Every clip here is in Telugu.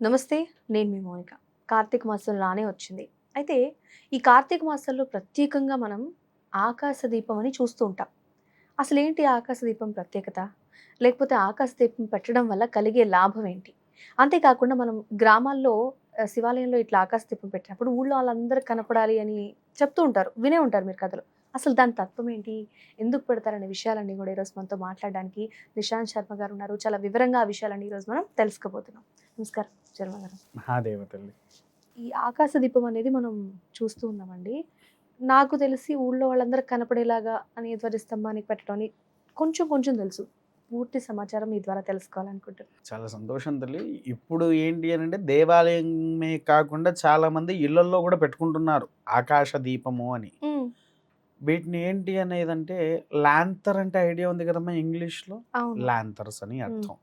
నమస్తే నేను మీ మౌనిక. కార్తీక మాసం రానే వచ్చింది. అయితే ఈ కార్తీక మాసంలో ప్రత్యేకంగా మనం ఆకాశ దీపం అని చూస్తూ ఉంటాం. అసలు ఏంటి ఆకాశ దీపం ప్రత్యేకత? లేకపోతే ఆకాశ దీపం పెట్టడం వల్ల కలిగే లాభం ఏంటి? అంతేకాకుండా మనం గ్రామాల్లో శివాలయంలో ఇట్లా ఆకాశ దీపం పెట్టినప్పుడు ఊళ్ళో వాళ్ళందరూ కనపడాలి అని చెప్తూ ఉంటారు వినే ఉంటారు మీరు కథలు. అసలు దాని తత్వం ఏంటి? ఎందుకు పెడతారనే విషయాలన్నీ కూడా ఈరోజు మనతో మాట్లాడడానికి నిశాంత్ శర్మ గారు ఉన్నారు. చాలా వివరంగా ఆ విషయాలన్నీ ఈరోజు మనం తెలుసుకోబోతున్నాం. నమస్కారం శర్మ గారు. మహాదేవ తల్లి. ఈ ఆకాశ దీపం అనేది మనం చూస్తూ ఉన్నామండి. నాకు తెలిసి ఊళ్ళో వాళ్ళందరూ కనపడేలాగా అని ధ్వజస్తంభానికి పెట్టడం అని కొంచెం కొంచెం తెలుసు. పూర్తి సమాచారం మీ ద్వారా తెలుసుకోవాలనుకుంటున్నాను. చాలా సంతోషం తల్లి. ఇప్పుడు ఏంటి అని అంటే దేవాలయమే కాకుండా చాలా మంది ఇళ్ళల్లో కూడా పెట్టుకుంటున్నారు ఆకాశ దీపము అని. వీటిని ఏంటి అనేది అంటే లాంతర్ అంటే ఐడియా ఉంది కదమ్మా ఇంగ్లీష్లో? లాంతర్స్ అని అర్థం.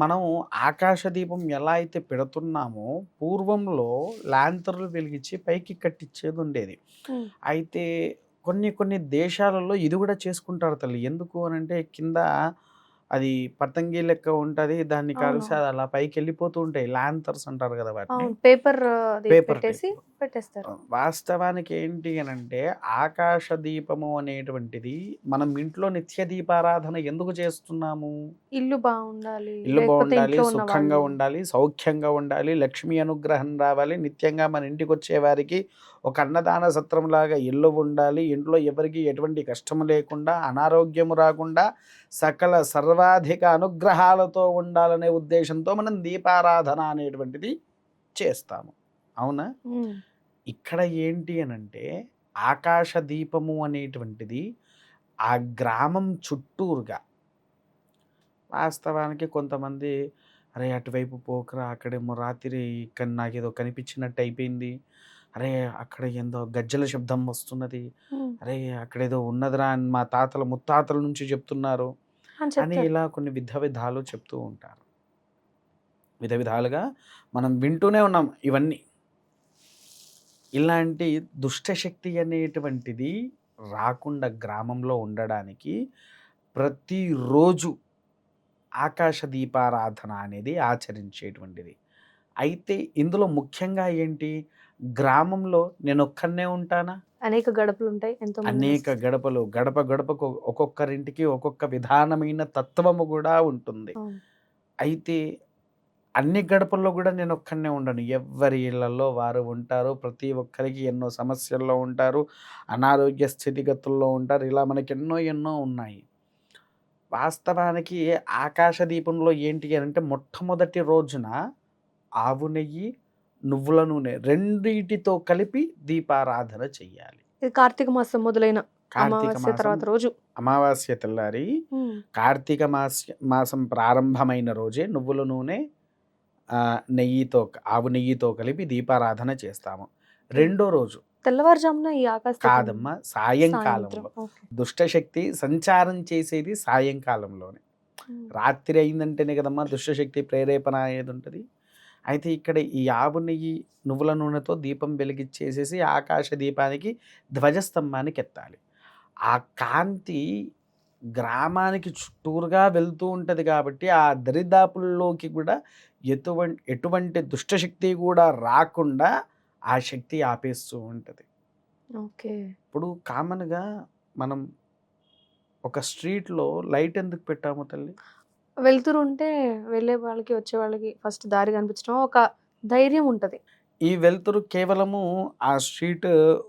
మనం ఆకాశ దీపం ఎలా అయితే పెడుతున్నామో పూర్వంలో లాంతర్లు వెలిగించి పైకి కట్టించేది ఉండేది. అయితే కొన్ని కొన్ని దేశాలలో ఇది కూడా చేసుకుంటారు తల్లి. ఎందుకు అని అంటే కింద అది పతంగి లెక్క ఉంటుంది. దాన్ని కలిసి. అది అలా పైకి వెళ్ళిపోతూ ఉంటాయి. లాంతర్స్ అంటారు కదా వాటిని. Paper type. పెట్టేస్తారు. వాస్తవానికి ఏంటి అని అంటే ఆకాశ దీపము అనేటువంటిది మనం ఇంట్లో నిత్య దీపారాధన ఎందుకు చేస్తున్నాము? ఇల్లు బాగుండాలి. ఇల్లు బాగుండాలి సుఖంగా ఉండాలి సౌఖ్యంగా ఉండాలి లక్ష్మీ అనుగ్రహం రావాలి. నిత్యంగా మన ఇంటికి వచ్చే వారికి ఒక అన్నదాన సత్రంలాగా ఇల్లు ఉండాలి. ఇంట్లో ఎవరికి ఎటువంటి కష్టం లేకుండా అనారోగ్యము రాకుండా సకల సర్వాధిక అనుగ్రహాలతో ఉండాలనే ఉద్దేశంతో మనం దీపారాధన అనేటువంటిది చేస్తాము. అవునా. ఇక్కడ ఏంటి అని అంటే ఆకాశ దీపము అనేటువంటిది ఆ గ్రామం చుట్టూరుగా వాస్తవానికి కొంతమంది అరే అటువైపు పోకరా అక్కడేమో రాత్రి ఇక్కడ నాకు ఏదో కనిపించినట్టు అయిపోయింది. అరే అక్కడ ఏందో గజ్జల శబ్దం వస్తున్నది. అరే అక్కడేదో ఉన్నదిరా అని మా తాతల ముత్తాతల నుంచి చెప్తున్నారు అని ఇలా కొన్ని విధ విధాలు చెప్తూ ఉంటారు. విధ విధాలుగా మనం వింటూనే ఉన్నాం ఇవన్నీ. ఇలాంటి దుష్టశక్తి అనేటువంటిది రాకుండా గ్రామంలో ఉండడానికి ప్రతిరోజు ఆకాశ దీపారాధన అనేది ఆచరించేటువంటిది. అయితే ఇందులో ముఖ్యంగా ఏంటి? గ్రామంలో నేను ఒక్కనే ఉంటానా? అనేక గడపలు ఉంటాయి ఎంతో అనేక. గడపలు గడప గడపకు ఒక్కొక్కరింటికి ఒక్కొక్క విధానమైన తత్వము కూడా ఉంటుంది. అయితే అన్ని గడపల్లో కూడా నేను ఒక్కనే ఉండను. ఎవరి ఇళ్ళలో వారు ఉంటారు. ప్రతి ఒక్కరికి ఎన్నో సమస్యల్లో ఉంటారు. అనారోగ్య స్థితిగతుల్లో ఉంటారు. ఇలా మనకి ఎన్నో ఎన్నో ఉన్నాయి. వాస్తవానికి ఆకాశ దీపంలో ఏంటి అని అంటే మొట్టమొదటి రోజున ఆవు నెయ్యి నువ్వుల నూనె రెండింటితో కలిపి దీపారాధన చెయ్యాలి. కార్తీక మాసం మొదలైన కార్తీక అమావాస్య తర్వాత రోజు. అమావాస్య తెల్లారి. కార్తీక మాస మాసం ప్రారంభమైన రోజే నువ్వుల నూనె నెయ్యితో ఆవు నెయ్యితో కలిపి దీపారాధన చేస్తాము. రెండో రోజు. తెల్లవారుజామున ఈ ఆకాశ కాదమ్మా సాయంకాలంలో. దుష్టశక్తి సంచారం చేసేది సాయంకాలంలోనే. రాత్రి అయిందంటేనే కదమ్మా దుష్టశక్తి ప్రేరేపణ అయ్యేది ఉంటుంది? అయితే ఇక్కడ ఈ ఆవు నెయ్యి నువ్వుల నూనెతో దీపం వెలిగించేసేసి ఆకాశ దీపానికి ధ్వజస్తంభానికి ఎత్తాలి. ఆ కాంతి గ్రామానికి చుట్టూరుగా వెళ్తూ ఉంటుంది కాబట్టి ఆ దరిదాపుల్లోకి కూడా ఎటువంటి ఎటువంటి దుష్టశక్తి కూడా రాకుండా ఆ శక్తి ఆపేస్తూ ఉంటుంది. ఓకే. ఇప్పుడు కామన్గా మనం ఒక స్ట్రీట్లో లైట్ ఎందుకు పెట్టాము తల్లి? వెళ్తురు ఉంటే వెళ్ళే వాళ్ళకి వచ్చే వాళ్ళకి ఫస్ట్ దారి కనిపించడం ఒక ధైర్యం ఉంటది ఈ వెలుతురు కేవలము ఆ స్ట్రీట్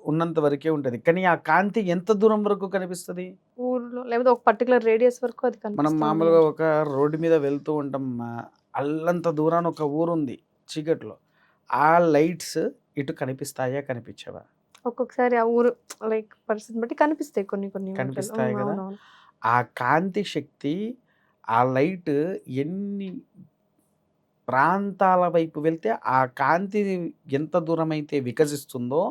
ఉన్నంత వరకే ఉంటుంది కానీ ఆ కాంతి ఎంత దూరం వరకు కనిపిస్తుంది ఊర్లో లేకపోతే ఒక పర్టికులర్ రేడియస్ వరకు అది మనం. మామూలుగా ఒక రోడ్డు మీద వెళ్తూ ఉంటాం అల్లంత దూరాన ఒక ఊరు ఉంది చీకట్లో ఆ లైట్స్ ఇటు కనిపిస్తాయా కనిపించవా ఒక్కొక్కసారి ఆ ఊరు లైక్ పరిస్థితి బట్టి కనిపిస్తాయి కొన్ని కొన్ని. కనిపిస్తాయి కదా? అవునవును. ఆ కాంతి శక్తి ఆ లైట్ ఎన్ని ప్రాంతాల వైపు వెళ్తే ఆ కాంతి ఎంత దూరం అయితే వికసిస్తుందో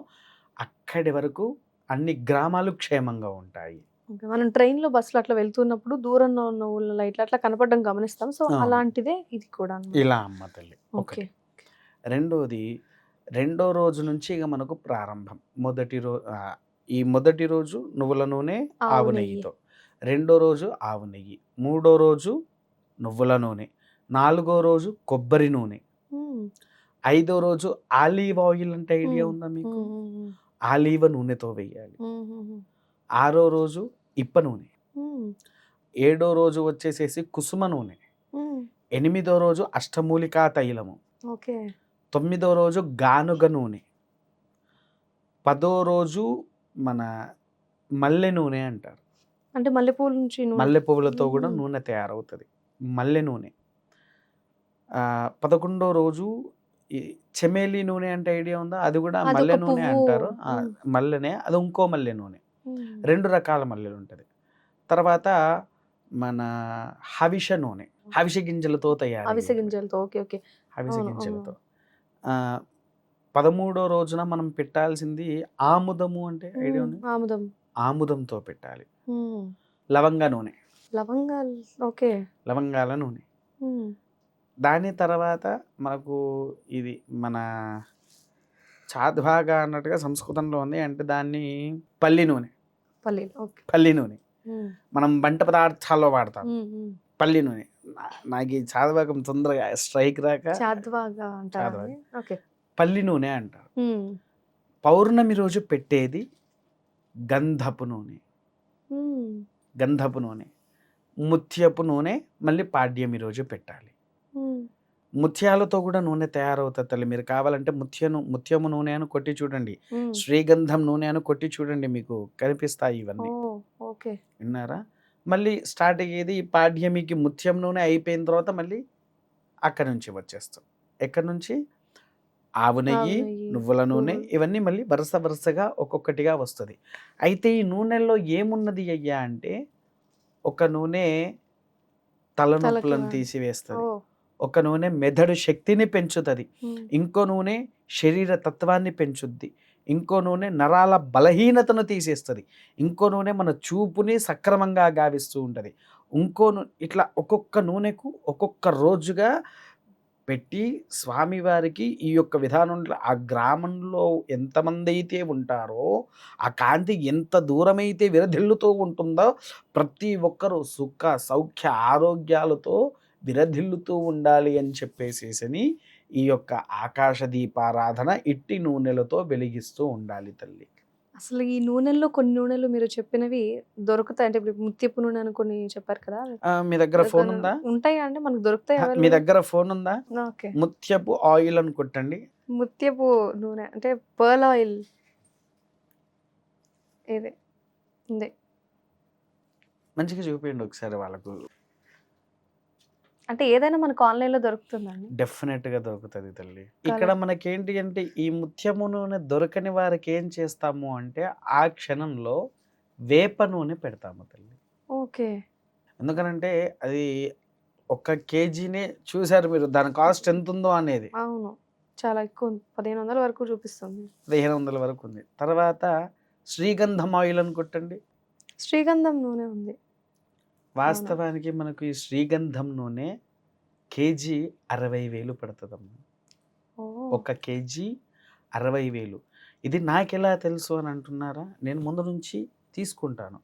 అక్కడి వరకు అన్ని గ్రామాలు క్షేమంగా ఉంటాయి. మనం ట్రైన్లో బస్సులో అట్లా వెళ్తున్నప్పుడు దూరంలో ఉన్న ఊళ్ళ లైట్లు అట్లా కనపడడం గమనిస్తాం సో. అలాంటిదే ఇది కూడా. ఇలా అమ్మ తల్లి ఓకే రెండోది రెండో రోజు నుంచి ఇక మనకు ప్రారంభం మొదటి రోజు ఈ మొదటి రోజు నువ్వుల నూనె ఆవు ఆవు నెయ్యి. నెయ్యితో రెండో రోజు ఆవు నెయ్యి మూడో రోజు నువ్వుల నూనె నాలుగో రోజు కొబ్బరి నూనె. ఐదో రోజు ఆలివ్ ఆయిల్ అంటే ఐడియా. ఉందా మీకు? ఆలివ నూనెతో వేయాలి. ఆరో రోజు ఇప్ప నూనె. ఏడో రోజు వచ్చేసేసి కుసుమ నూనె. ఎనిమిదో రోజు అష్టమూలికా తైలము. ఓకే. తొమ్మిదో రోజు గానుగ నూనె. పదో రోజు మన మల్లె నూనె అంటారు. అంటే మల్లెపూల నుంచి నూనె. మల్లె పువ్వులతో కూడా. నూనె తయారవుతుంది మల్లె నూనె పదకొండో రోజు ఈ చెమేలి నూనె అంటే ఐడియా ఉందా అది కూడా మల్లె నూనె. అంటారు. మల్లెనే అది ఇంకో మల్లె నూనె. రెండు రకాల మల్లెలు ఉంటుంది తర్వాత మన హవిష నూనె హవిష గింజలతో తయారు అవిసె గింజలతో ఓకే ఓకే అవును, గింజలతో పదమూడో రోజున మనం పెట్టాల్సింది ఆముదము అంటే ఐడియా ఉంది. ఆముదం ఆముదంతో పెట్టాలి. లవంగ నూనె. లవంగాలు ఓకే. లవంగాల నూనె. దాని తర్వాత మనకు ఇది మన చాద్భాగా అన్నట్టుగా సంస్కృతంలో ఉంది. అంటే దాన్ని పల్లి నూనె. పల్లీలు ఓకే. పల్లి నూనె. మనం వంట పదార్థాల్లో వాడతాం. పల్లి నూనె. నాకు ఈ చాద్భాగం తొందరగా స్ట్రైక్ రాక చాద్వాగా చాద్వాగా. పల్లి నూనె అంటారు. పౌర్ణమి రోజు పెట్టేది గంధపు నూనె. గంధపు నూనె. ముత్యపు నూనె మళ్ళీ పాడ్యమి రోజు పెట్టాలి. ముత్యాలతో కూడా నూనె తయారవుతుంది తల్లి. మీరు కావాలంటే ముత్యను ముత్యము నూనె అని కొట్టి చూడండి. శ్రీగంధం నూనె అని కొట్టి చూడండి మీకు కనిపిస్తాయి ఇవన్నీ. ఓకే. విన్నారా? మళ్ళీ స్టార్ట్ అయ్యేది ఈ పాడ్యమికి ముత్యం నూనె అయిపోయిన తర్వాత మళ్ళీ అక్కడ నుంచి వచ్చేస్తాం. ఎక్కడి నుంచి? ఆవు నెయ్యి నువ్వుల నూనె. ఇవన్నీ మళ్ళీ వరుస వరుసగా ఒక్కొక్కటిగా వస్తుంది. అయితే ఈ నూనెల్లో ఏమున్నది అయ్యా అంటే ఒక నూనె తలనొప్పులను తీసివేస్తుంది ఒక నూనె మెదడు శక్తిని పెంచుతుంది. ఇంకో నూనె శరీర తత్వాన్ని పెంచుద్ది. ఇంకో నూనె నరాల బలహీనతను తీసేస్తుంది. ఇంకో నూనె మన చూపుని సక్రమంగా గావిస్తూ ఉంటుంది. ఇంకో ఇట్లా ఒక్కొక్క నూనెకు ఒక్కొక్క రోజుగా పెట్టి స్వామివారికి ఈ యొక్క విధానంలో ఆ గ్రామంలో ఎంతమంది అయితే ఉంటారో ఆ కాంతి ఎంత దూరమైతే విరధిల్లుతూ ఉంటుందో ప్రతి ఒక్కరూ సుఖ సౌఖ్య ఆరోగ్యాలతో విరధిల్లుతూ ఉండాలి అని చెప్పేసేసని ఈ యొక్క ఆకాశ దీపారాధన ఇట్టి నూనెలతో వెలిగిస్తూ ఉండాలి తల్లి. అసలు ఈ నూనెల్లో కొన్ని నూనెలు మీరు చెప్పినవి దొరుకుతాయి. అంటే ఇప్పుడు ముత్యపు నూనె అని కొన్ని చెప్పారు కదా. మీ దగ్గర ఫోన్ ఉందా? ఉంటాయా అంటే మనకు దొరుకుతాయి మీ? దగ్గర ఫోన్ ఉందా? ఓకే. ముత్యపు ఆయిల్ అని కొట్టండి. ముత్యపు నూనె అంటే పర్ల్ ఆయిల్. ఇది. ఉంది. మంచిగా చూపించండి ఒకసారి వాళ్ళకు. అంటే ఏదైనా మనకు ఆన్లైన్లో దొరుకుతుందండి. డెఫినెట్గా దొరుకుతుంది తల్లి. ఇక్కడ మనకేంటి అంటే ఈ ముత్యము నూనె దొరకని వారికి ఏం చేస్తాము అంటే ఆ క్షణంలో వేప నూనె పెడతాము తల్లి. ఓకే. ఎందుకనంటే అది ఒక కేజీనే చూశారు మీరు దాని కాస్ట్ ఎంత ఉందో అనేది. అవును. చాలా ఎక్కువ. పదిహేను వందల వరకు చూపిస్తుంది. పదిహేను వందల వరకు ఉంది. తర్వాత శ్రీగంధం ఆయిల్ అని కొట్టండి. శ్రీగంధం నూనె ఉంది. వాస్తవానికి మనకు ఈ శ్రీగంధం నూనె కేజీ అరవై వేలు పడుతుందమ్మా. ఒక కేజీ అరవై వేలు. ఇది నాకెలా తెలుసు అని అంటున్నారా? నేను ముందు నుంచి తీసుకుంటాను.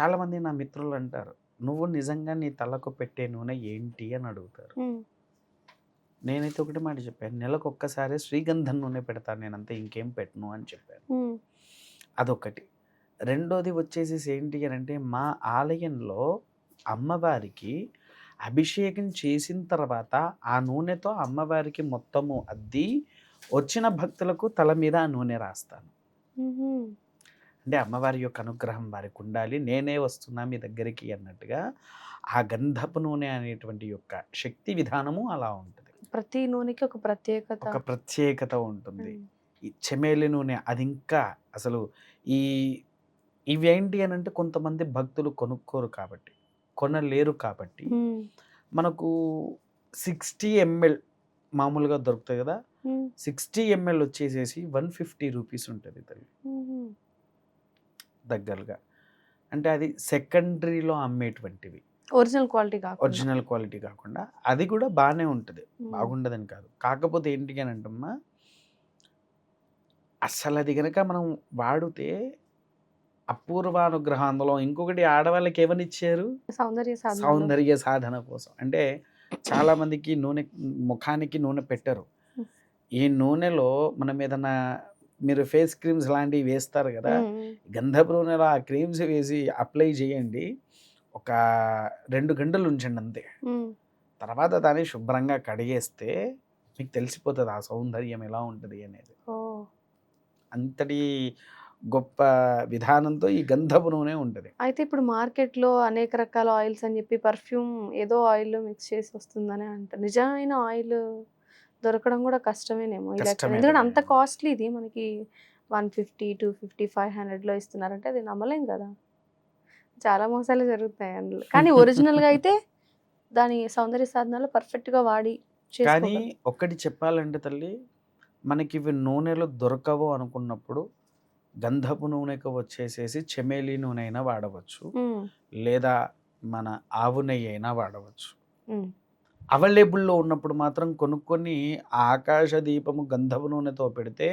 చాలామంది నా మిత్రులు అంటారు నువ్వు నిజంగా నీ తలకు పెట్టే నూనె ఏంటి? అని అడుగుతారు. నేనైతే ఒకటి మాట చెప్పాను నెలకు ఒక్కసారి శ్రీగంధం నూనె పెడతాను నేనంతా ఇంకేం పెట్టను అని చెప్పాను. అదొకటి రెండోది వచ్చేసి ఏంటి అని అంటే మా ఆలయంలో అమ్మవారికి అభిషేకం చేసిన తర్వాత ఆ నూనెతో అమ్మవారికి మొత్తము అద్ది వచ్చిన భక్తులకు తల మీద ఆ నూనె రాస్తాను. అంటే అమ్మవారి యొక్క అనుగ్రహం వారికి ఉండాలి నేనే వస్తున్నా మీ దగ్గరికి అన్నట్టుగా ఆ గంధపు నూనె అనేటువంటి యొక్క శక్తి విధానము అలా ఉంటుంది. ప్రతి నూనెకి ఒక ప్రత్యేకత. ఒక ప్రత్యేకత ఉంటుంది. ఈ చెమేలి నూనె అది ఇంకా అసలు ఈ ఇవేంటి అని అంటే కొంతమంది భక్తులు కొనుక్కోరు కాబట్టి. కొనలేరు కాబట్టి మనకు సిక్స్టీ ఎంఎల్ మామూలుగా దొరుకుతాయి కదా సిక్స్టీ ఎంఎల్ వచ్చేసేసి వన్ ఫిఫ్టీ రూపీస్ ఉంటుంది తల్లి. దగ్గరగా. అంటే అది సెకండరీలో అమ్మేటువంటివి. ఒరిజినల్ క్వాలిటీ కాకుండా. ఒరిజినల్ క్వాలిటీ కాకుండా. అది కూడా బాగానే ఉంటుంది. బాగుండదని కాదు. కాకపోతే ఏంటి అని అంటమ్మా అసలు అది కనుక మనం వాడితే అపూర్వానుగ్రహం అందులో ఇంకొకటి ఆడవాళ్ళకి ఏమనిచ్చారు సౌందర్య సాధన సౌందర్య సాధన కోసం. అంటే చాలా మందికి నూనె ముఖానికి నూనె పెట్టరు. ఈ నూనెలో మనం ఏదైనా మీరు ఫేస్ క్రీమ్స్ లాంటివి వేస్తారు కదా గంధపు నూనెలో ఆ క్రీమ్స్ వేసి అప్లై చేయండి. ఒక రెండు గంటలు ఉంచండి అంతే. తర్వాత దాన్ని శుభ్రంగా కడిగేస్తే మీకు తెలిసిపోతుంది ఆ సౌందర్యం ఎలా ఉంటుంది అనేది. అంతటి గొప్ప విధానంతో ఈ గంధపు నూనె ఉంటుంది. అయితే ఇప్పుడు మార్కెట్లో అనేక రకాల ఆయిల్స్ అని చెప్పి పర్ఫ్యూమ్ ఏదో ఆయిల్ మిక్స్ చేసి వస్తుందని అంటారు. నిజమైన ఆయిల్ దొరకడం కూడా కష్టమేనేమో ఎందుకంటే. అంత కాస్ట్లీ ఇది మనకి one fifty two fifty five హండ్రెడ్లో ఇస్తున్నారంటే అది నమ్మలేం కదా. చాలా మోసాలు జరుగుతాయి అందులో. కానీ ఒరిజినల్గా అయితే దాని సౌందర్య సాధనాలు పర్ఫెక్ట్గా వాడి కానీ. ఒక్కటి చెప్పాలంటే తల్లి మనకి ఇవి నూనెలు దొరకవు అనుకున్నప్పుడు గంధపు నూనెకు వచ్చేసేసి చెమేలి నూనె అయినా వాడవచ్చు. లేదా మన ఆవు నెయ్యి అయినా వాడవచ్చు. అవైలబుల్లో ఉన్నప్పుడు మాత్రం కొనుక్కొని ఆకాశ దీపము గంధపు నూనెతో పెడితే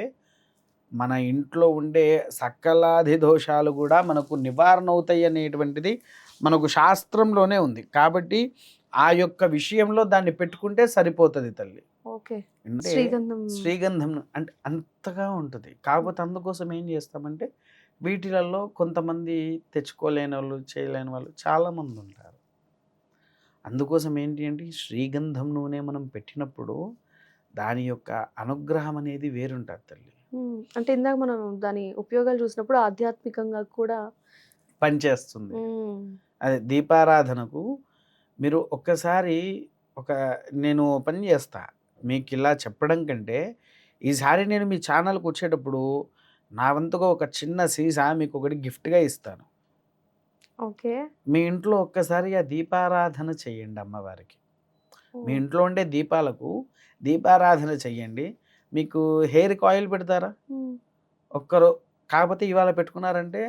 మన ఇంట్లో ఉండే సకలాది దోషాలు కూడా మనకు నివారణ అవుతాయి అనేటువంటిది మనకు శాస్త్రంలోనే ఉంది. కాబట్టి ఆ యొక్క విషయంలో దాన్ని పెట్టుకుంటే సరిపోతుంది తల్లి. శ్రీగంధం శ్రీగంధం అంటే అంతగా ఉంటుంది. కాకపోతే అందుకోసం ఏం చేస్తామంటే వీటిలలో కొంతమంది తెచ్చుకోలేని వాళ్ళు చేయలేని వాళ్ళు చాలామంది ఉంటారు. అందుకోసం ఏంటి అంటే శ్రీగంధం నూనె మనం పెట్టినప్పుడు దాని యొక్క అనుగ్రహం అనేది వేరుంటుంది తల్లి. అంటే ఇందాక మనం దాని ఉపయోగాలు చూసినప్పుడు ఆధ్యాత్మికంగా కూడా పనిచేస్తుంది. అదే దీపారాధనకు మీరు ఒక్కసారి ఒక నేను పని చేస్తా. మీకు ఇలా చెప్పడం కంటే ఈసారి నేను మీ ఛానల్కి వచ్చేటప్పుడు నా వంతుగా ఒక చిన్న సీసా మీకు ఒకటి గిఫ్ట్గా ఇస్తాను. ఓకే. మీ ఇంట్లో ఒక్కసారి ఆ దీపారాధన చెయ్యండి అమ్మవారికి. మీ ఇంట్లో ఉండే దీపాలకు దీపారాధన చెయ్యండి మీకు హెయిర్కి ఆయిల్ పెడతారా? ఒక్కరు కాకపోతే ఇవాళ పెట్టుకున్నారంటే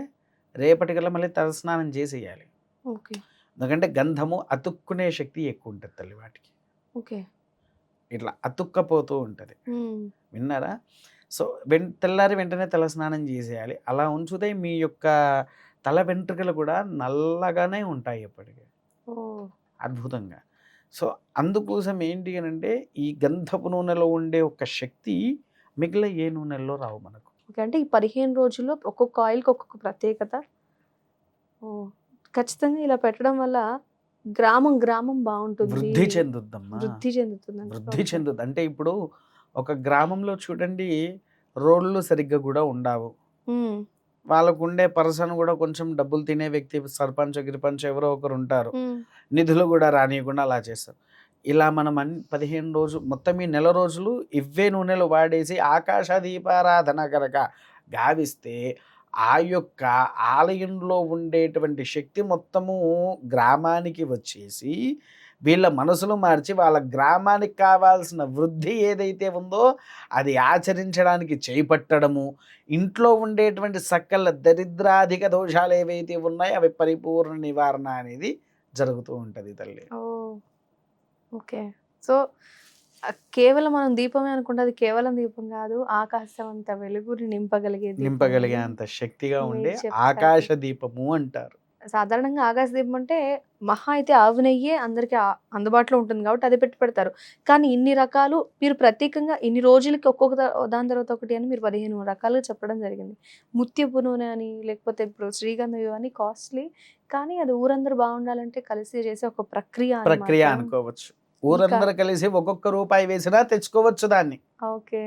రేపటికల్లా మళ్ళీ తలస్నానం చేసేయాలి. ఓకే. ఎందుకంటే గంధము అతుక్కునే శక్తి ఎక్కువ ఉంటుంది తల్లి వాటికి. ఓకే. ఇట్లా అతుక్కపోతూ ఉంటుంది. విన్నారా? సో వెన్ తెల్లారి వెంటనే తల స్నానం చేసేయాలి. అలా ఉంచితే మీ యొక్క తల వెంట్రుకలు కూడా నల్లగానే ఉంటాయి ఎప్పటికీ. ఓ అద్భుతంగా. సో అందుకోసం ఏంటి అని అంటే ఈ గంధపు నూనెలో ఉండే ఒక శక్తి మిగిలిన ఏ నూనెల్లో రావు మనకు. ఓకే. అంటే ఈ పదిహేను రోజుల్లో ఒక్కొక్క ఆయిల్కి ఒక్కొక్క ప్రత్యేకత? ఓ ఖచ్చితంగా ఇలా పెట్టడం వల్ల గ్రామం గ్రామం బాగుంటుంది. వృద్ధి చెందుద్దమ్మా. వృద్ధి చెందుతుంది. వృద్ధి చెందుద్ది. అంటే ఇప్పుడు ఒక గ్రామంలో చూడండి రోడ్లు సరిగ్గా కూడా ఉండవు. వాళ్ళకు ఉండే పర్సన్ కూడా కొంచెం డబ్బులు తినే వ్యక్తి సర్పంచ్ గిరిపంచ్ ఎవరో ఒకరు ఉంటారు. నిధులు కూడా రానియకుండా అలా చేస్తారు. ఇలా మనం అన్ని పదిహేను రోజులు మొత్తం ఈ నెల రోజులు ఇవే నూనెలు వాడేసి ఆకాశ దీపారాధన కనుక గావిస్తే ఆ యొక్క ఆలయంలో ఉండేటువంటి శక్తి మొత్తము గ్రామానికి వచ్చేసి వీళ్ళ మనసులు మార్చి వాళ్ళ గ్రామానికి కావాల్సిన వృద్ధి ఏదైతే ఉందో అది ఆచరించడానికి చేపట్టడము ఇంట్లో ఉండేటువంటి సకల దరిద్రాధిక దోషాలు ఏవైతే ఉన్నాయో అవి పరిపూర్ణ నివారణ అనేది జరుగుతూ ఉంటుంది తల్లి. ఓకే. సో కేవలం మనం దీపమే అనుకుంటే అది కేవలం దీపం కాదు ఆకాశం అంత వెలుగుని నింపగలిగే నింపగలిగే అని. అంత శక్తిగా ఉండే. ఆకాశ దీపము అంటారు సాధారణంగా ఆకాశ దీపం అంటే మహా అయితే ఆవు నెయ్యే అందరికి అందుబాటులో ఉంటుంది కాబట్టి అది పెట్టి పెడతారు కానీ ఇన్ని రకాలు మీరు ప్రత్యేకంగా ఇన్ని రోజులకి ఒక్కొక్క దాని తర్వాత ఒకటి అని మీరు పదిహేను రకాలుగా చెప్పడం జరిగింది ముత్యపు నూనె అని లేకపోతే ఇప్పుడు శ్రీగంధం ఇవన్నీ కాస్ట్లీ కానీ అది ఊరందరూ బాగుండాలంటే కలిసి చేసే ఒక ప్రక్రియ. ప్రక్రియ అనుకోవచ్చు ఊరందరూ కలిసి ఒక్కొక్క రూపాయి వేసినా తెచ్చుకోవచ్చు దాన్ని. ఓకే.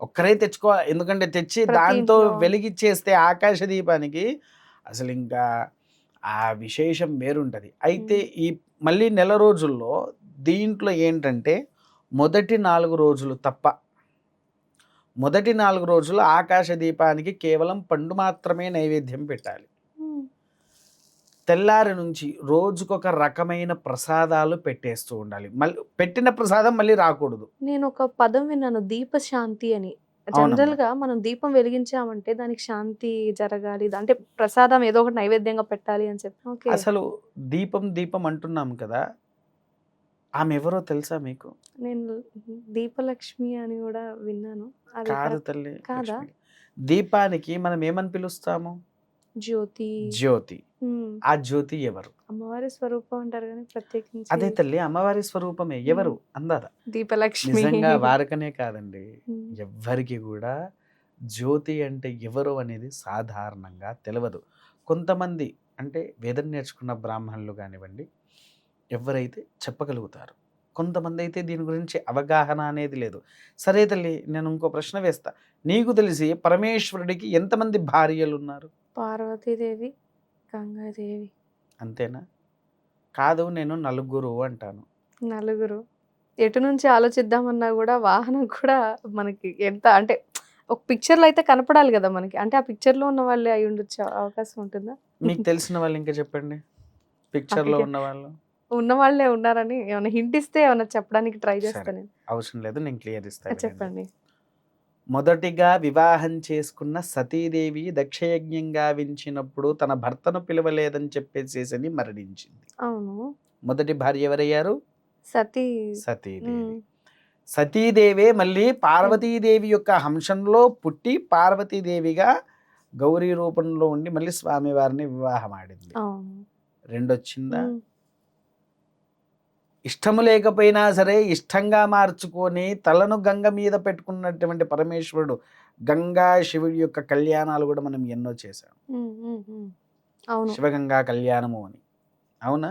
ఒక్కరే తెచ్చుకోవాలి ఎందుకంటే తెచ్చి దాంతో. వెలిగిచ్చేస్తే ఆకాశ దీపానికి అసలు ఇంకా ఆ విశేషం వేరుంటుంది. అయితే ఈ మళ్ళీ నెల రోజుల్లో దీంట్లో ఏంటంటే మొదటి నాలుగు రోజులు తప్ప మొదటి నాలుగు రోజులు ఆకాశ దీపానికి కేవలం పండు మాత్రమే నైవేద్యం పెట్టాలి. తెల్లారి నుంచి రోజుకొక రకమైన ప్రసాదాలు పెట్టేస్తూ ఉండాలి. మళ్ళీ పెట్టిన ప్రసాదం మళ్ళీ రాకూడదు. నేను ఒక పదం విన్నాను దీపశాంతి అని. జనరల్గా మనం దీపం వెలిగించామంటే దానికి శాంతి జరగాలి. అంటే ప్రసాదం ఏదో ఒకటి నైవేద్యంగా పెట్టాలి అని చెప్పి. అసలు దీపం దీపం అంటున్నాం కదా ఆమె ఎవరో తెలుసా మీకు? నేను దీపలక్ష్మి అని కూడా విన్నాను. కాదు. తల్లి కాదా? దీపానికి మనం ఏమని పిలుస్తాము? జ్యోతి. జ్యోతి. ఆ జ్యోతి ఎవరు? అమ్మవారి స్వరూపం అంటారు కానీ ప్రత్యేకించి అదే తల్లి అమ్మవారి స్వరూపమే. ఎవరు? అందాద? దీపలక్ష్మి. నిజంగా వారికనే కాదండి. ఎవ్వరికి కూడా జ్యోతి అంటే ఎవరు అనేది సాధారణంగా తెలియదు కొంతమంది అంటే వేదం నేర్చుకున్న బ్రాహ్మణులు కానివ్వండి ఎవరైతే చెప్పగలుగుతారు. కొంతమంది అయితే దీని గురించి అవగాహన అనేది లేదు. సరే తల్లి నేను ఇంకో ప్రశ్న వేస్తా. నీకు తెలిసి పరమేశ్వరుడికి ఎంతమంది భార్యలు ఉన్నారు? పార్వతీదేవి గంగాదేవి. అంతేనా? కాదు నేను నలుగురు అంటాను. నలుగురు. ఎటు నుంచి ఆలోచిద్దామన్నా కూడా వాహనం కూడా మనకి ఎంత అంటే ఒక పిక్చర్లో అయితే కనపడాలి కదా మనకి. అంటే ఆ పిక్చర్లో ఉన్న వాళ్ళే అయి ఉండొచ్చు అవకాశం ఉంటుందా? మీకు తెలిసిన వాళ్ళు ఇంకా చెప్పండి. పిక్చర్లో ఉన్న వాళ్ళు. ఉన్న వాళ్ళే ఉన్నారని ఏమైనా హింట్ ఇస్తే ఏమైనా చెప్పడానికి ట్రై. చేస్తాను అవసరం లేదు నేను క్లియర్ ఇస్తాను. చెప్పండి. మొదటిగా వివాహం చేసుకున్న సతీదేవి దక్షయజ్ఞం గావించినప్పుడు తన భర్తను పిలవలేదని చెప్పేసేసని మరణించింది. అవును. మొదటి భార్య ఎవరయ్యారు? సతీ సతీదేవి. సతీదేవే మళ్ళీ పార్వతీదేవి యొక్క హంసంలో పుట్టి పార్వతీదేవిగా గౌరీ రూపంలో ఉండి మళ్ళీ స్వామివారిని వివాహం ఆడింది. రెండొచ్చిందా? ఇష్టము లేకపోయినా సరే ఇష్టంగా మార్చుకొని తలను గంగ మీద పెట్టుకున్నటువంటి పరమేశ్వరుడు గంగా శివుడి యొక్క కళ్యాణాలు కూడా మనం ఎన్నో చేశాం. శివగంగా కళ్యాణము అని. అవునా?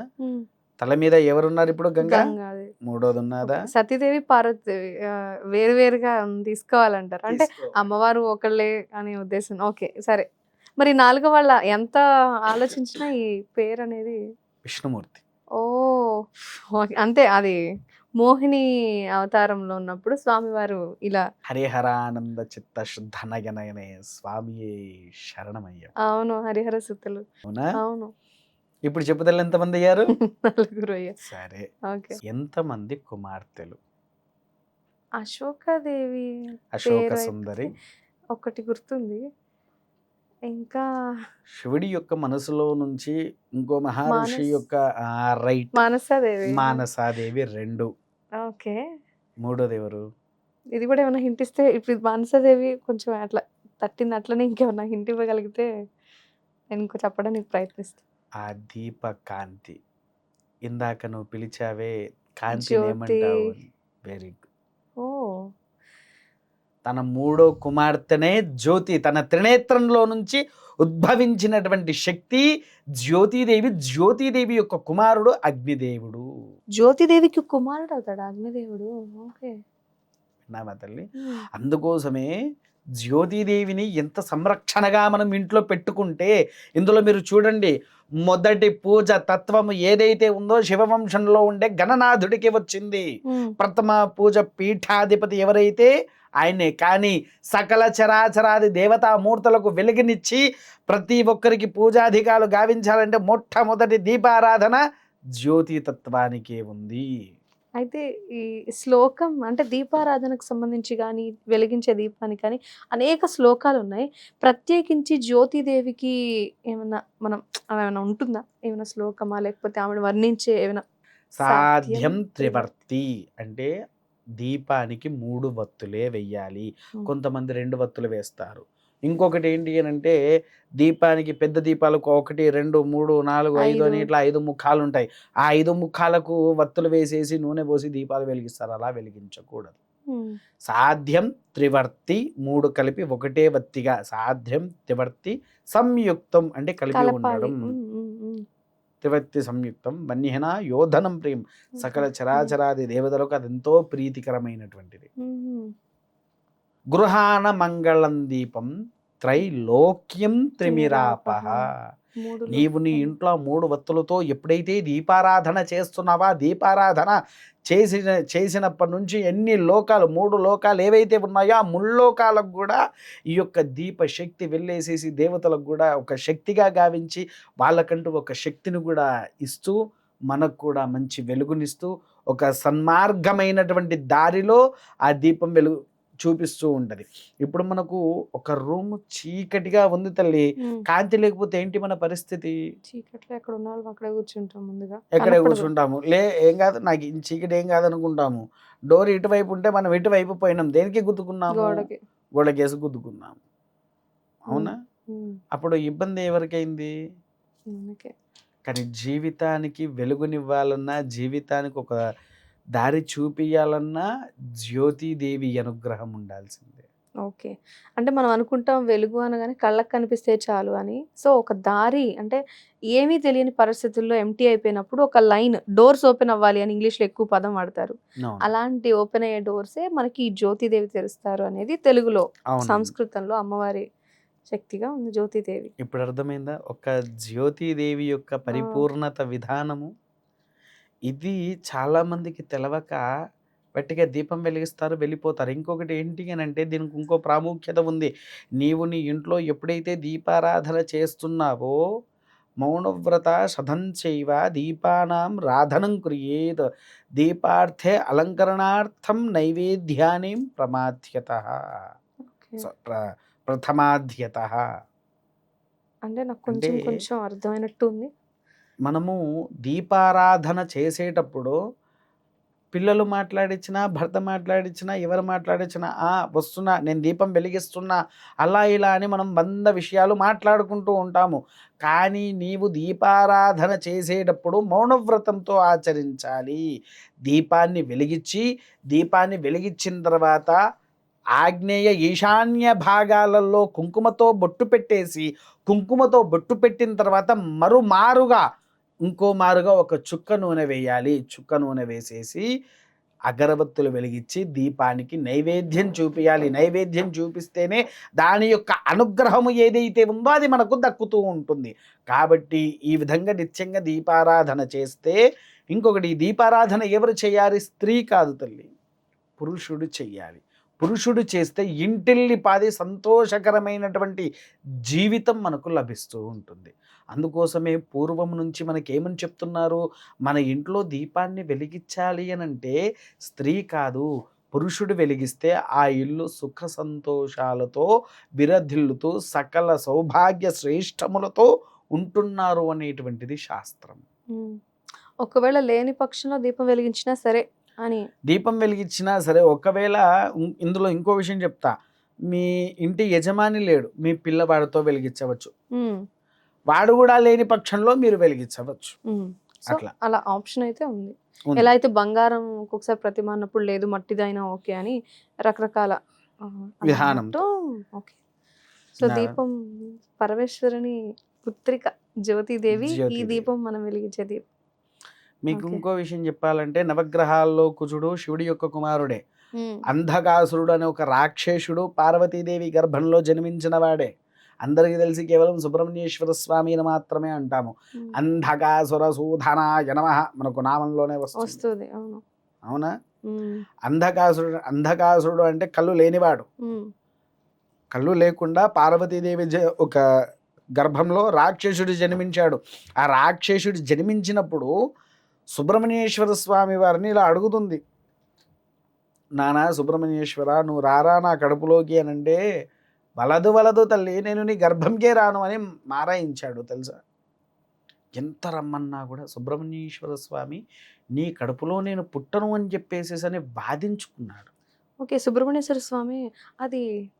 తల మీద ఎవరున్నారు ఇప్పుడు గంగా? మూడోది ఉన్నదా సతీదేవి పార్వతీదేవి ఆ, వేరు వేరుగా తీసుకోవాలంటారు. అంటే. అమ్మవారు ఒకళ్ళే అనే ఉద్దేశం. ఓకే సరే. మరి నాలుగో వాళ్ళ ఎంత ఆలోచించినా ఈ పేరు అనేది విష్ణుమూర్తి. ఓ. అంతే అది మోహిని అవతారంలో ఉన్నప్పుడు స్వామివారు ఇలా హరిహరానంద చిత్త శుద్ధ నయనయనే స్వామి శరణమయ్య. అవును హరిహర సుతులు అవునా? అవును. ఇప్పుడు చెప్పుదల్లి ఎంతమంది అయ్యారు? నలుగురు అయ్యా. సరే. ఓకే. ఎంతమంది కుమార్తెలు? అశోకాదేవి అశోక సుందరి. ఒకటి గుర్తుంది. ఇంకా శివుడి యొక్క మనసులో నుంచి ఇంకో మహర్షి. యొక్క రైట్ మానసాదేవి. మానసాదేవి రెండు. ఓకే. మూడోది ఎవరు ఇది కూడా ఏమైనా హింట్ ఇస్తే ఇప్పుడు మానసాదేవి కొంచెం అట్లా తట్టింది అట్లనే ఇంకేమైనా హింట్ ఇవ్వగలిగితే నేను ఇంకో చెప్పడానికి ప్రయత్నిస్తాను ఆ దీప కాంతి ఇందాక నువ్వు పిలిచావే కాంతి. ఏమంటావు వెరీ గుడ్ తన మూడో కుమార్తెనే జ్యోతి తన త్రినేత్రంలో నుంచి ఉద్భవించినటువంటి శక్తి జ్యోతిదేవి జ్యోతిదేవి యొక్క కుమారుడు అగ్నిదేవుడు. జ్యోతిదేవికి కుమారుడు అవుతాడు అగ్నిదేవుడు? ఓకే. తల్లి. అందుకోసమే జ్యోతిదేవిని ఎంత సంరక్షణగా మనం ఇంట్లో పెట్టుకుంటే ఇందులో మీరు చూడండి మొదటి పూజ తత్వము ఏదైతే ఉందో శివవంశంలో ఉండే గణనాథుడికి వచ్చింది. ప్రథమ పూజ పీఠాధిపతి ఎవరైతే ఆయనే. కానీ సకల చరాచరాది దేవతామూర్తులకు వెలుగునిచ్చి ప్రతి ఒక్కరికి పూజాధికారులు గావించాలంటే మొట్టమొదటి దీపారాధన జ్యోతి తత్వానికే ఉంది. అయితే ఈ శ్లోకం అంటే దీపారాధనకు సంబంధించి కానీ వెలిగించే దీపానికి కానీ అనేక శ్లోకాలు ఉన్నాయి ప్రత్యేకించి జ్యోతిదేవికి ఏమైనా మనం ఏమైనా ఉంటుందా? ఏమైనా శ్లోకమా? లేకపోతే ఆమెను వర్ణించే ఏమైనా సాధ్యం? త్రివర్తి అంటే దీపానికి మూడు వత్తులే వెయ్యాలి. కొంతమంది రెండు వత్తులు వేస్తారు ఇంకొకటి ఏంటి అని అంటే దీపానికి పెద్ద దీపాలకు ఒకటి రెండు మూడు నాలుగు ఐదు అని ఐదు. ఇట్లా ఐదు ముఖాలు ఉంటాయి ఆ ఐదు ముఖాలకు వత్తులు వేసేసి నూనె పోసి దీపాలు వెలిగిస్తారు అలా వెలిగించకూడదు. సాధ్యం త్రివర్తి మూడు కలిపి ఒకటే వత్తిగా సాధ్యం త్రివర్తి సంయుక్తం అంటే కలిపి ఉండడం. త్రివర్తి సంయుక్తం వన్యహన యోధనం ప్రియం సకల. చరాచరాది దేవతలకు అది ఎంతో ప్రీతికరమైనటువంటిది. గృహాన మంగళం దీపం త్రైలోక్యం త్రిమిరాపహ మూడు నీవు నీ. ఇంట్లో మూడు వత్తులతో ఎప్పుడైతే దీపారాధన చేస్తున్నావా దీపారాధన చేసిన చేసినప్పటి నుంచి ఎన్ని లోకాలు మూడు లోకాలు ఏవైతే ఉన్నాయో ఆ ముల్లోకాలకు కూడా ఈ యొక్క దీప శక్తి వెళ్ళేసేసి దేవతలకు కూడా ఒక శక్తిగా గావించి వాళ్ళకంటూ ఒక శక్తిని కూడా ఇస్తూ మనకు కూడా మంచి వెలుగునిస్తూ ఒక సన్మార్గమైనటువంటి దారిలో ఆ దీపం వెలుగు చూపిస్తూ ఉంటది. ఇప్పుడు మనకు ఒక రూమ్ చీకటిగా ఉంది తల్లి. కాంతి లేకపోతే ఏంటి మన పరిస్థితి? చీకట్లో ఎక్కడ ఉన్న వాళ్ళం అక్కడే కూర్చుంటాం ముందుగా. ఎక్కడే. కూర్చుంటాము. లే ఏం కాదు నాకు ఈ చీకటి ఏం కాదు అనుకుంటాము డోర్ ఇటువైపు ఉంటే మనం ఇటువైపు పోయినాం. దేనికి గుద్దుకున్నాము? గోడకి. గోడకేసి గుద్దుకున్నాము. అవునా. అప్పుడు ఇబ్బంది ఎవరికైంది? కానీ జీవితానికి వెలుగునివ్వాలన్నా జీవితానికి ఒక దారి చూపియాలన్నా జ్యోతిదేవి అనుగ్రహం ఉండాల్సిందే ఓకే. అంటే మనం అనుకుంటాం వెలుగు అనగానే కళ్ళకి కనిపిస్తే చాలు అని. సో, ఒక దారి అంటే ఏమీ తెలియని పరిస్థితుల్లో ఎంప్టీ అయిపోయినప్పుడు ఒక లైన్ డోర్స్ ఓపెన్ అవ్వాలి అని ఇంగ్లీష్‌లో ఎక్కువ పదం వాడతారు. అలాంటి ఓపెన్ అయ్యే డోర్సే మనకి ఈ జ్యోతిదేవి తెరుస్తారు అనేది తెలుగులో. సంస్కృతంలో అమ్మవారి శక్తిగా ఉంది జ్యోతిదేవి. ఇప్పుడు అర్థమైందా? ఒక జ్యోతిదేవి యొక్క! పరిపూర్ణత విధానము ఇది చాలా మందికి తెలవక వట్టిగా దీపం వెలిగిస్తారు, వెళ్ళిపోతారు. ఇంకొకటి ఏంటి అనంటే దీనికి ఇంకో ప్రాముఖ్యత ఉంది. నీవు నీ ఇంట్లో ఎప్పుడైతే దీపారాధన చేస్తున్నావో మౌనవ్రత శతంచైవ దీపానాం రాధనం క్రియేత్ దీపార్థే అలంకరణార్థం నైవేద్యాన్ని ప్రమాద్యతః ఓకే. స ప్ర ప్రథమాద్యతః. అంటే నాకు అంటే కొంచెం కొంచెం అర్థమైనట్టు ఉంది. మనము దీపారాధన చేసేటప్పుడు పిల్లలు మాట్లాడించినా భర్త మాట్లాడించినా ఎవరు మాట్లాడించినా ఆ! వస్తున్నా, నేను దీపం వెలిగిస్తున్నా, అలా ఇలా అని మనం వంద విషయాలు మాట్లాడుకుంటూ ఉంటాము. కానీ నీవు దీపారాధన చేసేటప్పుడు మౌనవ్రతంతో ఆచరించాలి. దీపాన్ని వెలిగించి, దీపాన్ని వెలిగించిన తర్వాత ఆగ్నేయ, ఈశాన్య భాగాలలో కుంకుమతో బొట్టు పెట్టేసి, కుంకుమతో బొట్టు పెట్టిన తర్వాత మరుమారుగా ఇంకో మారుగా ఒక చుక్క నూనె వేయాలి. చుక్క నూనె వేసేసి అగరబత్తులు వెలిగించి దీపానికి నైవేద్యం చూపించాలి నైవేద్యం చూపిస్తేనే దాని యొక్క అనుగ్రహము ఏదైతే ఉందో అది మనకు దక్కుతూ ఉంటుంది. కాబట్టి ఈ విధంగా నిత్యంగా దీపారాధన చేస్తే ఇంకొకటి ఈ దీపారాధన ఎవరు చేయాలి? స్త్రీ కాదు తల్లి. పురుషుడు చెయ్యాలి. పురుషుడు చేస్తే ఇంటిల్లిపాది సంతోషకరమైనటువంటి జీవితం మనకు లభిస్తూ ఉంటుంది. అందుకోసమే పూర్వం నుంచి మనకేమని చెప్తున్నారు? మన ఇంట్లో దీపాన్ని వెలిగించాలి అనంటే స్త్రీ కాదు పురుషుడు వెలిగిస్తే ఆ ఇల్లు సుఖ సంతోషాలతో విరధిల్లుతూ సకల సౌభాగ్య శ్రేష్టములతో ఉంటున్నారు అనేటువంటిది శాస్త్రం. ఒకవేళ లేని పక్షంలో దీపం వెలిగించినా సరే అని. దీపం వెలిగించినా సరే ఒకవేళ ఇందులో ఇంకో విషయం చెప్తా. మీ ఇంటి యజమాని లేడు. మీ పిల్లవాడితో వెలిగించవచ్చు. వాడు కూడా లేని పక్షంలో మీరు వెలిగించవచ్చు. అట్లా. అలా ఆప్షన్ అయితే ఉంది. ఎలా అయితే బంగారం ఒక్కొక్కసారి ప్రతిమ అన్నప్పుడు లేదు మట్టిదైనా ఓకే అని రకరకాల విధానంతో. ఓకే. సో, దీపం పరమేశ్వరుని పుత్రిక జ్యోతిదేవి. ఈ. దీపం మనం వెలిగించే దీపం. మీకు. ఇంకో విషయం చెప్పాలంటే నవగ్రహాల్లో కుజుడు శివుడి యొక్క కుమారుడే. అంధకాసురుడు అనే ఒక రాక్షసుడు పార్వతీదేవి గర్భంలో జన్మించిన వాడే. అందరికీ తెలిసి కేవలం సుబ్రహ్మణ్యేశ్వర స్వామిని మాత్రమే అంటాము. అంధకాసుర సూధనాయ నమః మనకు నామంలోనే వస్తుంది. అవును. అంధకాసురుడు అంధకాసురుడు అంటే కళ్ళు లేనివాడు. కళ్ళు లేకుండా పార్వతీదేవి ఒక గర్భంలో రాక్షసుడు జన్మించాడు. ఆ రాక్షసుడు జన్మించినప్పుడు సుబ్రహ్మణ్యేశ్వర స్వామి వారిని ఇలా అడుగుతుంది. నాన్న సుబ్రహ్మణ్యేశ్వర నువ్వు రారా నా కడుపులోకి అనంటే వలదు వలదు తల్లి నేను నీ గర్భంకే రాను అని మారాయించాడు తెలుసా? ఎంత రమ్మన్నా కూడా సుబ్రహ్మణ్యేశ్వర స్వామి నీ కడుపులో నేను పుట్టను అని చెప్పేసేసని వాదించుకున్నాడు. ఓకే. సుబ్రహ్మణ్యేశ్వర స్వామి అది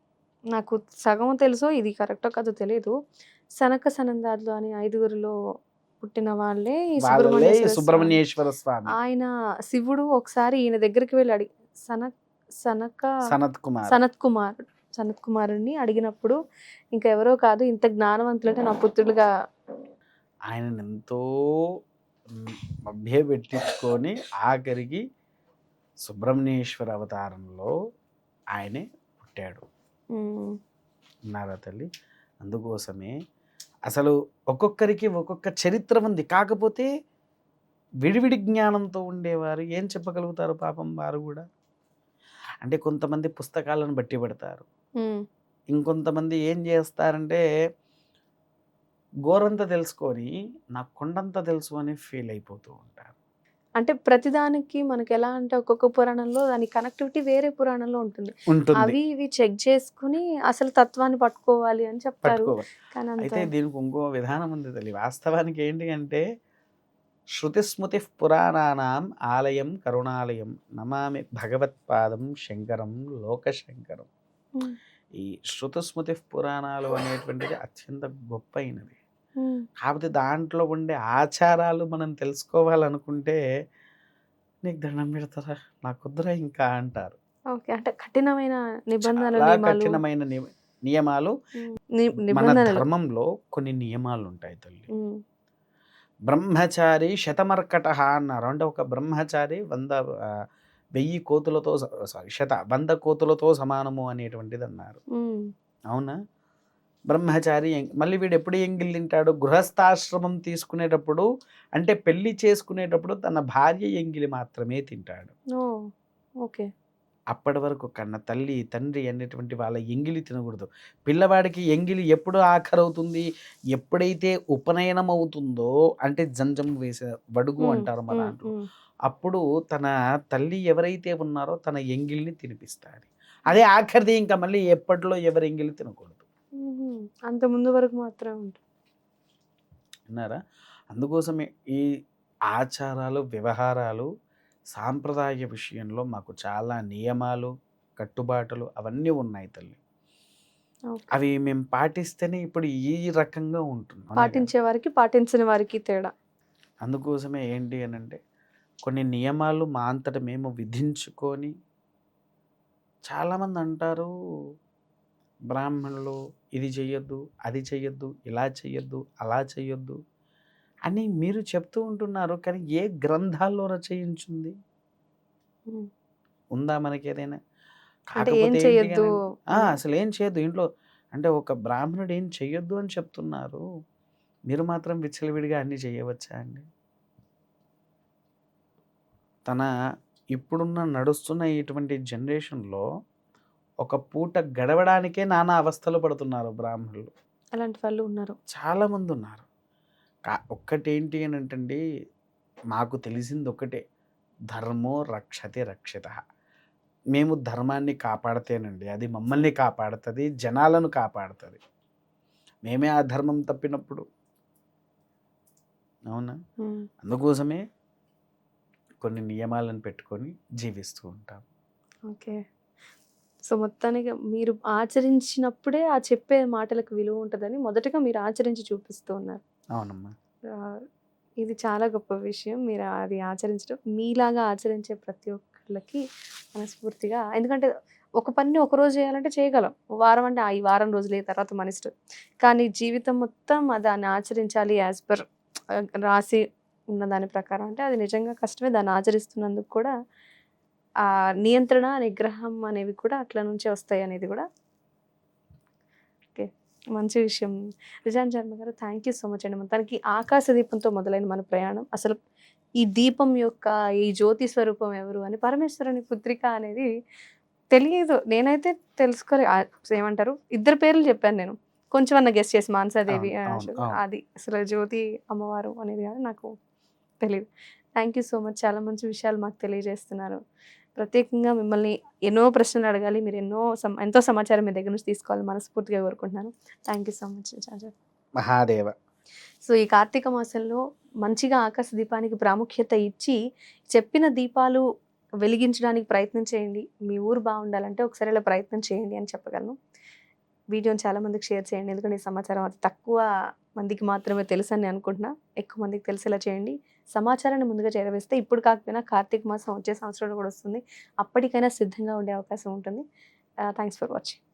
నాకు సగం తెలుసు. ఇది కరెక్టో కాదో తెలీదు. సనక సనందాదులు అని ఐదుగురిలో పుట్టిన వాళ్ళే సుబ్రహ్మణ్యేశ్వర స్వామి. సుబ్రహ్మణ్యేశ్వర స్వామి. ఆయన శివుడు ఒకసారి ఈయన దగ్గరికి వెళ్ళి అడిగి సనక్ సనక సనత్ కుమార్. సనత్ కుమార్ సనత్ కుమారుడిని అడిగినప్పుడు ఇంకా ఎవరో కాదు ఇంత జ్ఞానవంతులంటే నా పుత్రులుగా ఆయనను ఎంతో మ్, మభ్యపెట్టించుకొని ఆఖరికి సుబ్రహ్మణ్యేశ్వర అవతారంలో ఆయనే పుట్టాడు. ఉన్నారా తల్లి? అందుకోసమే అసలు ఒక్కొక్కరికి ఒక్కొక్క చరిత్ర ఉంది. కాకపోతే విడివిడి జ్ఞానంతో ఉండేవారు ఏం చెప్పగలుగుతారు పాపం వారు కూడా. అంటే కొంతమంది పుస్తకాలను బట్టి పడతారు. ఇంకొంతమంది ఏం చేస్తారంటే గోరంత తెలుసుకొని నాకు కొండంత తెలుసు అని ఫీల్ అయిపోతూ ఉంటారు. అంటే ప్రతిదానికి మనకి ఎలా అంటే ఒక్కొక్క పురాణంలో దాని కనెక్టివిటీ వేరే పురాణంలో ఉంటుంది. ఉంటుంది. అవి ఇవి చెక్ చేసుకొని అసలు తత్వాన్ని పట్టుకోవాలి అని చెప్తారు. పట్టుకోవాలి. కానీ అంత అయితే దీనికి ఇంకో విధానం ఉంది తల్లి. వాస్తవానికి ఏంటి అంటే శృతి స్మృతి పురాణానాం ఆలయం కరుణాలయం నమామి భగవత్పాదం శంకరం లోకశంకరం. ఈ శృతి స్మృతి పురాణాలు అనేటువంటిది అత్యంత గొప్పైనవి. ఉమ్, కాకపోతే దాంట్లో ఉండే ఆచారాలు మనం తెలుసుకోవాలనుకుంటే నీకు దండం పెడతారా? నాకు వద్దురా ఇంకా అంటారు. ఓకే. అంటే కఠినమైన నిబంధనలు కఠినమైన నియ- నియమాలు. ని- మన ధర్మంలో కొన్ని నియమాలు ఉంటాయి తల్లి బ్రహ్మచారి శతమర్కట అన్నారు. అంటే ఒక బ్రహ్మచారి వంద వెయ్యి కోతులతో సారీ శత వంద కోతులతో సమానము అనేటువంటిది అన్నారు అవునా? బ్రహ్మచారి మళ్ళీ వీడు ఎప్పుడు ఎంగిల్ తింటాడు గృహస్థాశ్రమం తీసుకునేటప్పుడు అంటే పెళ్ళి చేసుకునేటప్పుడు తన భార్య ఎంగిలి మాత్రమే తింటాడు. ఓకే. అప్పటి వరకు కన్న తల్లి తండ్రి అనేటువంటి వాళ్ళ ఎంగిలి తినకూడదు. పిల్లవాడికి ఎంగిలి ఎప్పుడు ఆఖరవుతుంది? ఎప్పుడైతే ఉపనయనం అవుతుందో అంటే జంజం వేసే వడుగు అంటారు మా ఉమ్, దాంట్లో. అప్పుడు తన తల్లి ఎవరైతే ఉన్నారో తన ఎంగిల్ని తినిపిస్తాడు అదే ఆఖరిది ఇంకా మళ్ళీ ఎప్పట్లో ఎవరి ఎంగిలి తినకూడదు. అంత ముందు వరకు మాత్రమే ఉంటుంది. విన్నారా? అందుకోసమే ఈ ఆచారాలు వ్యవహారాలు సాంప్రదాయ విషయంలో మాకు చాలా నియమాలు కట్టుబాటులు అవన్నీ ఉన్నాయి తల్లి. అవి మేము పాటిస్తేనే ఇప్పుడు ఈ రకంగా ఉంటుంది? పాటించే వారికి పాటించని వారికి తేడా. అందుకోసమే ఏంటి అని అంటే కొన్ని నియమాలు మా అంతట మేము విధించుకొని చాలామంది అంటారు బ్రాహ్మణులు ఇది చెయ్యొద్దు అది చెయ్యొద్దు ఇలా చెయ్యొద్దు అలా చెయ్యొద్దు అని మీరు చెప్తూ ఉంటున్నారు. కానీ ఏ గ్రంథాల్లో రచయించింది? ఉందా మనకి ఏదైనా అసలు ఏం చేయొద్దు ఇంట్లో అంటే ఒక బ్రాహ్మణుడు ఏం చెయ్యొద్దు అని చెప్తున్నారు. మీరు మాత్రం విచ్చలవిడిగా అన్నీ చేయవచ్చా అండి? తన ఇప్పుడున్న నడుస్తున్న ఇటువంటి జనరేషన్లో ఒక పూట గడవడానికే నానా అవస్థలు పడుతున్నారు బ్రాహ్మణులు. అలాంటి వాళ్ళు ఉన్నారు. చాలామంది ఉన్నారు. కా ఒక్కటేంటి అని అంటే మాకు తెలిసింది ఒకటే ధర్మో రక్షతే రక్షిత. మేము ధర్మాన్ని కాపాడితేనండి అది మమ్మల్ని కాపాడుతుంది జనాలను కాపాడుతుంది. మేమే ఆ ధర్మం తప్పినప్పుడు. అవునా? అందుకోసమే కొన్ని నియమాలను పెట్టుకొని జీవిస్తూ ఉంటాం. ఓకే. సో మొత్తానికి మీరు ఆచరించినప్పుడే ఆ చెప్పే మాటలకు విలువ ఉంటుందని మొదటగా మీరు ఆచరించి చూపిస్తూ ఉన్నారు. అవునమ్మా. ఇది చాలా గొప్ప విషయం. మీరు అది ఆచరించడం మీలాగా ఆచరించే ప్రతి ఒక్కళ్ళకి మనస్ఫూర్తిగా ఎందుకంటే ఒక పని ఒక రోజు చేయాలంటే చేయగలం. వారం అంటే "ఆ, ఈ వారం రోజులే తర్వాత మన ఇష్టం. కానీ జీవితం మొత్తం దాన్ని ఆచరించాలి యాజ్ పర్ రాసి ఉన్న దాని ప్రకారం. అంటే అది నిజంగా కష్టమే. దాన్ని ఆచరిస్తున్నందుకు కూడా ఆ నియంత్రణ నిగ్రహం అనేవి కూడా అట్లా నుంచే వస్తాయి అనేది కూడా. ఓకే. మంచి విషయం. రిజాన్ శర్మ గారు థ్యాంక్ యూ సో మచ్ అండి. మొత్తానికి ఆకాశ దీపంతో మొదలైన మన ప్రయాణం. అసలు ఈ దీపం యొక్క ఈ జ్యోతి స్వరూపం ఎవరు అని పరమేశ్వరుని పుత్రిక అనేది తెలియదు నేనైతే తెలుసుకోలే. ఏమంటారు? ఇద్దరు పేర్లు చెప్పాను నేను. కొంచెం అన్న గెస్ట్ చేసి మానసాదేవి. అది అసలు జ్యోతి అమ్మవారు అనేది కానీ నాకు తెలియదు థ్యాంక్ యూ సో మచ్ చాలా మంచి విషయాలు మాకు తెలియజేస్తున్నారు. ప్రత్యేకంగా మిమ్మల్ని ఎన్నో ప్రశ్నలు అడగాలి. మీరు ఎన్నో సమ ఎంతో సమాచారం మీ దగ్గర నుంచి తీసుకోవాలి. మనస్ఫూర్తిగా కోరుకుంటున్నాను. థ్యాంక్ యూ సో మచ్ చాచా మహాదేవ. సో ఈ కార్తీక మాసంలో మంచిగా ఆకాశ దీపానికి ప్రాముఖ్యత ఇచ్చి చెప్పిన దీపాలు వెలిగించడానికి ప్రయత్నం చేయండి. మీ ఊరు బాగుండాలంటే ఒకసారి ఇలా ప్రయత్నం చేయండి అని చెప్పగలను. వీడియోని చాలా మందికి షేర్ చేయండి. ఎందుకంటే ఈ సమాచారం అతి తక్కువ మందికి మాత్రమే తెలుసు అని అనుకుంటున్నా. ఎక్కువ మందికి తెలిసేలా చేయండి. సమాచారాన్ని ముందుగా చేరవేస్తే ఇప్పుడు కాకపోయినా కార్తీక మాసం వచ్చే సంవత్సరంలో కూడా వస్తుంది. అప్పటికైనా సిద్ధంగా ఉండే అవకాశం ఉంటుంది. Thanks for watching